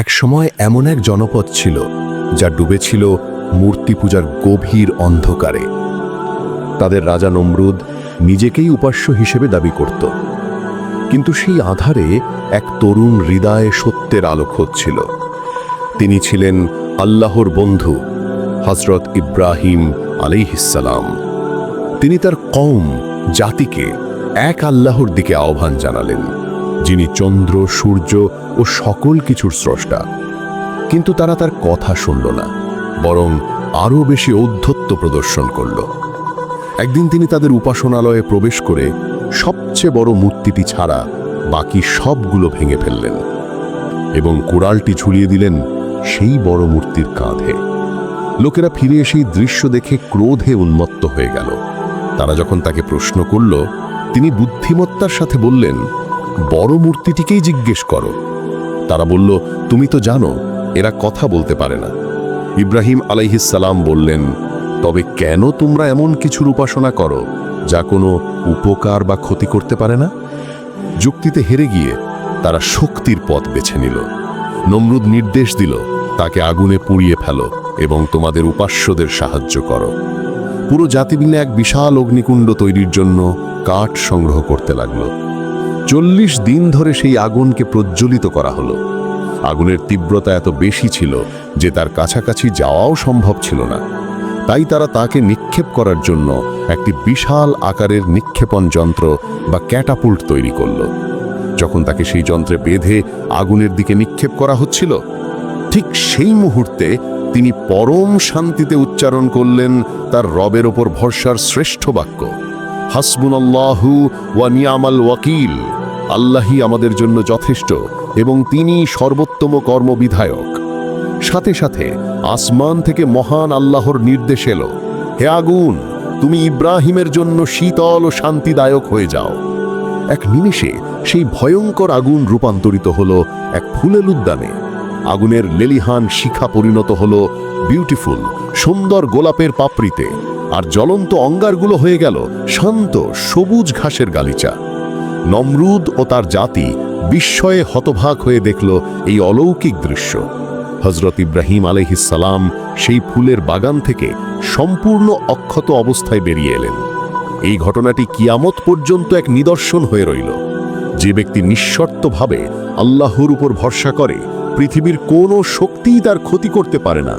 একসময় এমন এক জনপদ ছিল, যা ডুবেছিল মূর্তি পূজার গভীর অন্ধকারে। তাদের রাজা নমরুদ নিজেকেই উপাস্য হিসেবে দাবি করত। কিন্তু সেই আধারে এক তরুণ হৃদয়ে সত্যের আলোক হচ্ছিল। তিনি ছিলেন আল্লাহর বন্ধু হজরত ইব্রাহিম আলাইহিসালাম তিনি তার কম জাতিকে এক আল্লাহর দিকে আহ্বান জানালেন, যিনি চন্দ্র, সূর্য ও সকল কিছুর স্রষ্টা। কিন্তু তারা তার কথা শুনল না, বরং আরও বেশি ঔদ্ধত্য প্রদর্শন করল। একদিন তিনি তাদের উপাসনালয়ে প্রবেশ করে সবচেয়ে বড় মূর্তিটি ছাড়া বাকি সবগুলো ভেঙে ফেললেন এবং কোড়ালটি ঝুলিয়ে দিলেন সেই বড় মূর্তির কাঁধে। লোকেরা ফিরে এসেই দৃশ্য দেখে ক্রোধে উন্মত্ত হয়ে গেল। তারা যখন তাকে প্রশ্ন করল, তিনি বুদ্ধিমত্তার সাথে বললেন, বড় মূর্তিটিকেই জিজ্ঞেস করো। তারা বলল, তুমি তো জানো, এরা কথা বলতে পারে না। ইব্রাহিম আলাইহিসালাম বললেন, তবে কেন তোমরা এমন কিছুর উপাসনা করো, যা কোনো উপকার বা ক্ষতি করতে পারে না? যুক্তিতে হেরে গিয়ে তারা শক্তির পথ বেছে নিল। নমরুদ নির্দেশ দিল, তাকে আগুনে পুড়িয়ে ফেলো এবং তোমাদের উপাস্যদের সাহায্য করো। পুরো জাতিবিনে এক বিশাল অগ্নিকুণ্ড তৈরির জন্য কাঠ সংগ্রহ করতে লাগল। চল্লিশ দিন ধরে সেই আগুনকে প্রজ্বলিত করা হলো। আগুনের তীব্রতা এত বেশি ছিল যে তার কাছাকাছি যাওয়াও সম্ভব ছিল না। তাই তারা তাকে নিক্ষেপ করার জন্য একটি বিশাল আকারের নিক্ষেপণ যন্ত্র বা ক্যাটাপুল্ট তৈরি করল। যখন তাকে সেই যন্ত্রে বেঁধে আগুনের দিকে নিক্ষেপ করা হচ্ছিল, ঠিক সেই মুহূর্তে তিনি পরম শান্তিতে উচ্চারণ করলেন তার রবের ওপর ভরসার শ্রেষ্ঠ বাক্য, হাসবুনাল্লাহু ওয়া নিয়ামাল ওয়াকিল। আল্লাহি আমাদের জন্য যথেষ্ট এবং তিনি সর্বোত্তম কর্মবিধায়ক। সাথে সাথে আসমান থেকে মহান আল্লাহর নির্দেশ এলো। হে আগুন, তুমি ইব্রাহিমের জন্য শীতল ও শান্তিদায়ক হয়ে যাও। এক নিমেষে সেই ভয়ঙ্কর আগুন রূপান্তরিত হলো এক ফুলেল উদ্যানে। আগুনের লেলিহান শিখা পরিণত হলো বিউটিফুল, সুন্দর গোলাপের পাপড়িতে। আর জ্বলন্ত অঙ্গারগুলো হয়ে গেল শান্ত, সবুজ ঘাসের গালিচা। নমরুদ ও তার জাতি বিস্ময়ে হতভাগ হয়ে দেখল এই অলৌকিক দৃশ্য। হজরত ইব্রাহিম আলহিসাল্লাম সেই ফুলের বাগান থেকে সম্পূর্ণ অক্ষত অবস্থায় বেরিয়ে এলেন। এই ঘটনাটি কিয়ামত পর্যন্ত এক নিদর্শন হয়ে রইল। যে ব্যক্তি নিঃশর্তভাবে আল্লাহর উপর ভরসা করে, পৃথিবীর কোনো শক্তিই তার ক্ষতি করতে পারে না।